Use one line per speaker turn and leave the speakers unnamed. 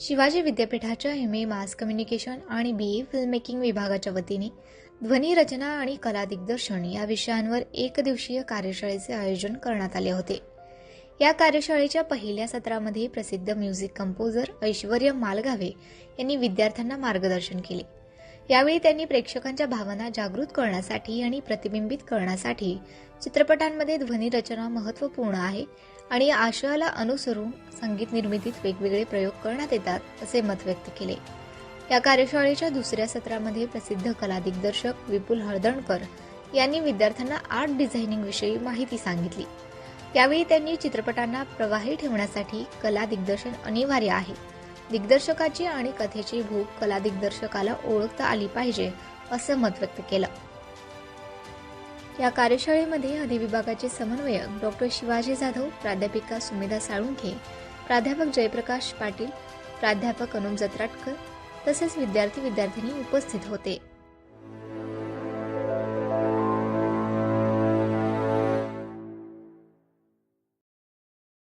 शिवाजी विद्यापीठाच्या M A mass communication आणि बी ए film making विभागाच्या वतीने ध्वनी रचना आणि कला दिग्दर्शन या विषयांवर एक दिवसीय कार्यशाळेचे आयोजन करण्यात आले होते. या कार्यशाळेच्या पहिल्या सत्रामध्ये प्रसिद्ध म्युझिक कंपोजर ऐश्वर्य मालगावे यांनी विद्यार्थ्यांना मार्गदर्शन केले. यावेळी त्यांनी प्रेक्षकांच्या भावना जागृत करण्यासाठी आणि प्रतिबिंबित करण्यासाठी चित्रपटांमध्ये ध्वनी रचना महत्त्वपूर्ण आहे आणि या आशयाला अनुसरून संगीत निर्मितीत वेगवेगळे प्रयोग करण्यात येतात असे मत व्यक्त केले. या कार्यशाळेच्या दुसऱ्या सत्रामध्ये प्रसिद्ध कला दिग्दर्शक विपुल हळदणकर यांनी विद्यार्थ्यांना आर्ट डिझायनिंग विषयी माहिती सांगितली. यावेळी त्यांनी चित्रपटांना प्रवाही ठेवण्यासाठी कला दिग्दर्शन अनिवार्य आहे. दिग्दर्शकाची आणि कथेची भूक कला दिग्दर्शकाला ओळखता आली पाहिजे असं मत व्यक्त केलं. या कार्यशाळेमध्ये अधिविभागाचे समन्वयक डॉक्टर शिवाजी जाधव प्राध्यापिका सुमेधा साळुंखे प्राध्यापक जयप्रकाश पाटील प्राध्यापक अनुप जत्राटकर तसेच विद्यार्थी विद्यार्थिनी उपस्थित होते.